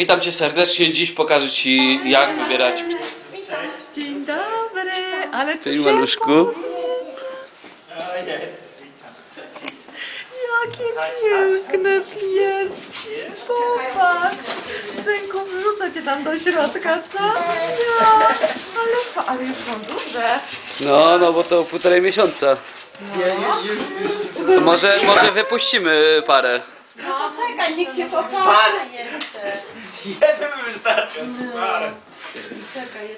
witam cię serdecznie. Dziś pokażę ci jak wybierać. Dzień dobry, ale tu Cześć ciepło. maluszku. Jakie piękne pieski. Popatrz. Synku, wrzucę cię tam do środka, co? Ja. Ale, fa- ale już są duże. No, no bo to półtorej miesiąca. To może, może wypuścimy parę. No czekaj, niech się popatrzy. Jeden wystarczy, super.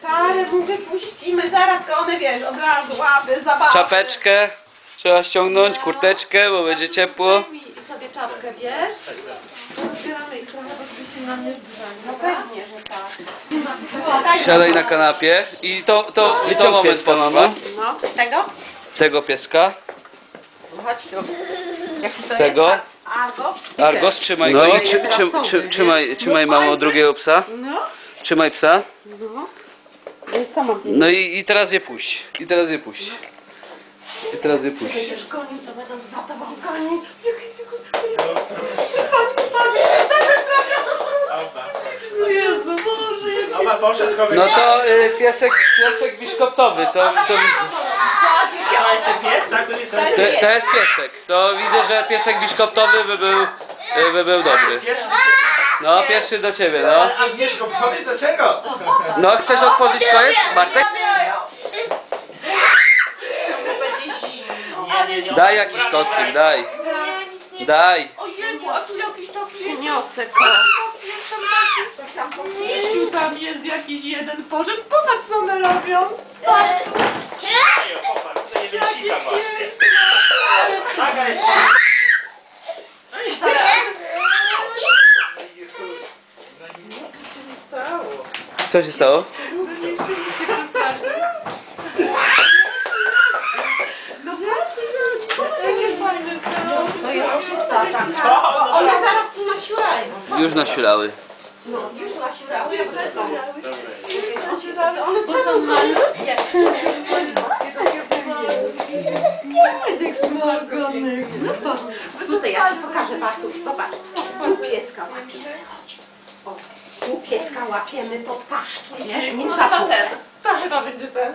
Parę mu wypuścimy, zaraz to one wiesz, od razu łapy, zabawy. Czapeczkę trzeba ściągnąć, kurteczkę, bo będzie ciepło. Daj mi sobie czapkę, wiesz? Rozbieramy ich trochę, bo żeby się na mnie zgrzali. No pewnie, że tak. Siadaj na kanapie i to, to, i to moment ponowno. No, tego? Tego pieska. Chodź tu. Jaki to Tego. jest? Argos? Argos, trzymaj No go i trzy, trzy, trzy, nie? trzymaj, trzymaj mamo drugiego psa. No. Trzymaj psa. I co mam z nim? No i, i teraz je puść. I teraz je puść. I teraz je puść. Będziesz gonić, to będą za tobą gonić. Jaki ty go- Patrz, patrz, tak wyprawia. O Jezu, Boże, jak Oba poszedł kogoś. No to y, piesek, piesek biszkoptowy, to, to, To jest ten pies, tak? To nie to jest to, to jest piesek. To widzę, że piesek biszkoptowy by był, y, by był dobry. pierwszy. No, pierwszy do ciebie, no. Agnieszko, powiedz do czego? No, chcesz otworzyć koniec, Bartek? Daj jakiś kocyk, daj. Daj. Ojejku, a tu jakiś taki... Przyniosę go. Tam jest jakiś jeden porzęd. Popatrz, co one robią. Patrz, Ej, popatrz, to jeden sika właśnie. Aga jest co się stało? Co się stało? No są. To jest taka. One zaraz tu nasiurają. Już nasilały. Już nasiurały. Nasiurały. One są malutkie. No Tutaj ja ci pokażę, Bartuś, zobacz. Tu pieska łapiemy. Chodź. O, tu pieska łapiemy pod paszki? Nie za To chyba będzie ten.